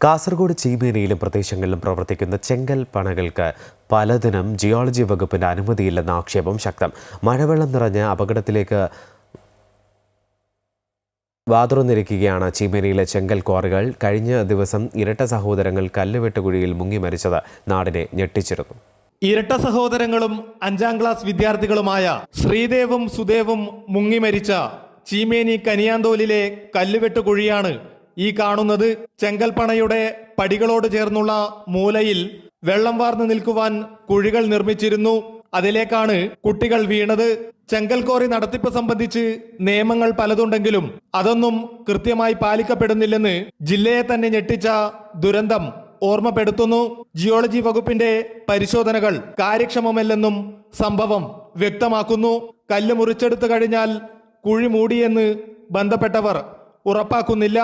കാസർഗോഡ് ചീമേനയിലും പ്രദേശങ്ങളിലും പ്രവർത്തിക്കുന്ന ചെങ്കൽ പണകൾക്ക് പലതിനും ജിയോളജി വകുപ്പിന്റെ അനുമതിയില്ലെന്ന ആക്ഷേപം ശക്തം. മഴവെള്ളം നിറഞ്ഞ അപകടത്തിലേക്ക് വാതുറന്നിരിക്കുകയാണ് ചീമേനിയിലെ ചെങ്കൽ ക്വാറികൾ. കഴിഞ്ഞ ദിവസം ഇരട്ട സഹോദരങ്ങൾ കല്ലുവെട്ട് കുഴിയിൽ മുങ്ങി മരിച്ചത് നാടിനെ ഞെട്ടിച്ചിരുന്നു. ഇരട്ട സഹോദരങ്ങളും അഞ്ചാം ക്ലാസ് വിദ്യാർത്ഥികളുമായ ശ്രീദേവും സുദേവും മുങ്ങി മരിച്ച ചീമേനി കനിയാന്തോലിലെ കല്ലുവെട്ട് കുഴിയാണ് ഈ കാണുന്നത് ചെങ്കൽപ്പണയുടെ പടികളോട് ചേർന്നുള്ള മൂലയിൽ വെള്ളം വാർന്നു നിൽക്കുവാൻ കുഴികൾ നിർമ്മിച്ചിരുന്നു. അതിലേക്കാണ് കുട്ടികൾ വീണത്. ചെങ്കൽക്കോറി നടത്തിപ്പ് സംബന്ധിച്ച് നിയമങ്ങൾ പലതുണ്ടെങ്കിലും അതൊന്നും കൃത്യമായി പാലിക്കപ്പെടുന്നില്ലെന്ന് ജില്ലയെ തന്നെ ഞെട്ടിച്ച ദുരന്തം ഓർമ്മപ്പെടുത്തുന്നു. ജിയോളജി വകുപ്പിന്റെ പരിശോധനകൾ കാര്യക്ഷമമല്ലെന്നും സംഭവം വ്യക്തമാക്കുന്നു. കല്ല് മുറിച്ചെടുത്തു കഴിഞ്ഞാൽ കുഴി മൂടിയെന്ന് ബന്ധപ്പെട്ടവർ ഉറപ്പാക്കുന്നില്ല.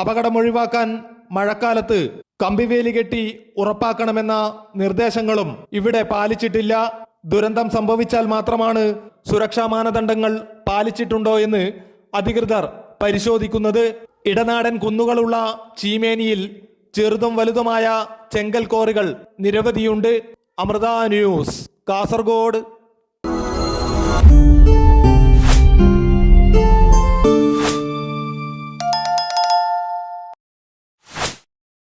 അപകടം ഒഴിവാക്കാൻ മഴക്കാലത്ത് കമ്പിവേലി കെട്ടി ഉറപ്പാക്കണമെന്ന നിർദ്ദേശങ്ങളും ഇവിടെ പാലിച്ചിട്ടില്ല. ദുരന്തം സംഭവിച്ചാൽ മാത്രമാണ് സുരക്ഷാ മാനദണ്ഡങ്ങൾ പാലിച്ചിട്ടുണ്ടോ എന്ന് അധികൃതർ പരിശോധിക്കുന്നത്. ഇടനാടൻ കുന്നുകളുള്ള ചീമേനിയിൽ ചെറുതും വലുതുമായ ചെങ്കൽ കോറികൾ നിരവധിയുണ്ട്. അമൃത ന്യൂസ് കാസർഗോഡ്.